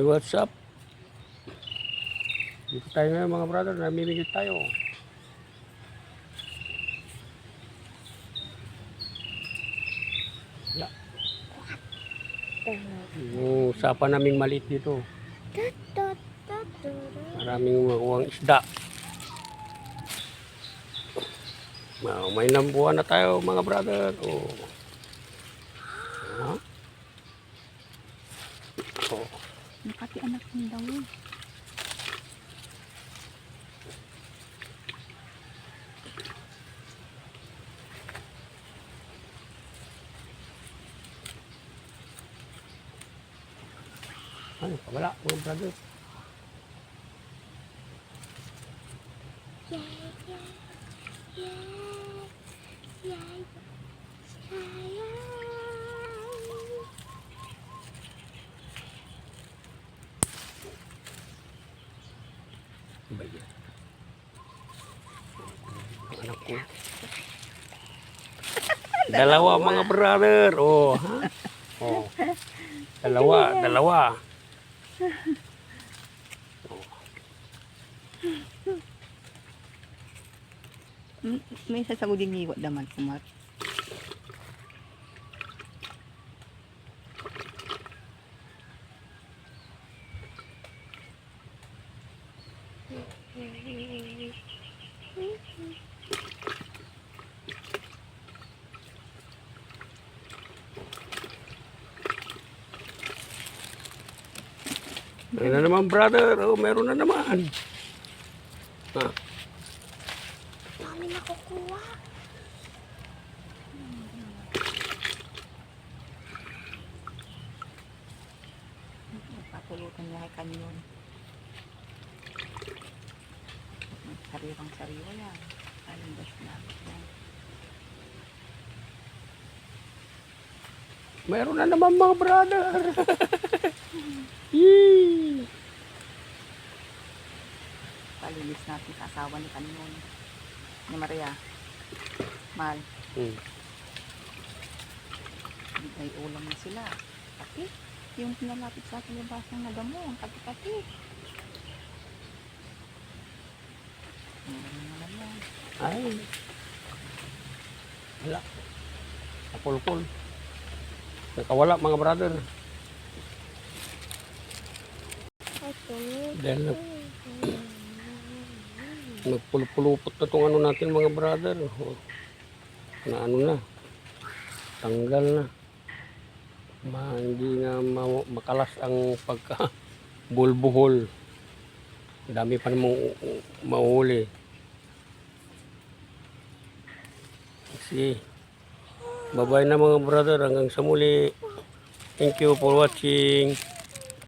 Hey, what's up? Dito tayo ngayon mga brother, namimigit tayo. Wala. Yung usapan naming maliit dito. Maraming makuwang isda. Wow, may nambuhan na tayo mga brother. Oh. Ha? Oh. Nakati anak mo daw eh. Ano, wala mga brother. Ba yan? Anak ko. Dalawa mga brother. Oh, ha? Oh. Dalawa, dalawa. Mm, May sasaguding iwat naman kumar. Meron na naman brother. Oh, meron na naman. Ha? Dami nakukuha. Papulutan niya kay kanyon. Sarirang sariwa yan. Alindas na. Yan. Meron na naman mga brother. Yee! Palinis natin sa asawa ni kanyon. Ni Maria. Mal. Hmm. May ulam na sila. Pati, yung pinalapit sa akin yung basang na damo, ang kati-kati. Ano naman yan? Ay. Wala. Kapulpul. Nakawala mga brother. Dahil nag, nagpulpulupot na itong ano natin mga brother. Oh. Na ano na. Tanggal na. Ma, hindi na ma- makalas ang pagka bulbuhol. Dami pa namang mahuli. Kasi, bye-bye na mga brother. Hanggang sa muli. Thank you for watching.